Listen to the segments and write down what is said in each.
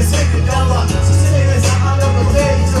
Bez tego dała, co syny za Adam, to tej, co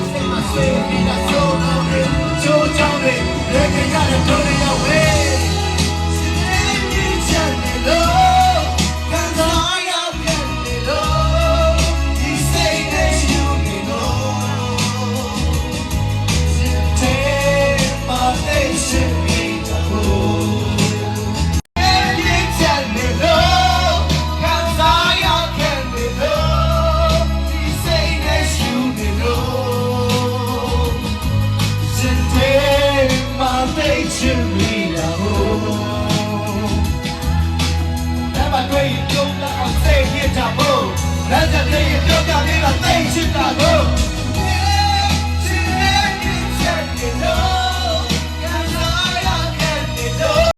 လက်အောင်စိတ်ရကြဖို့လက်ကြလေးပြောပြနေတာသိချစ်တာကို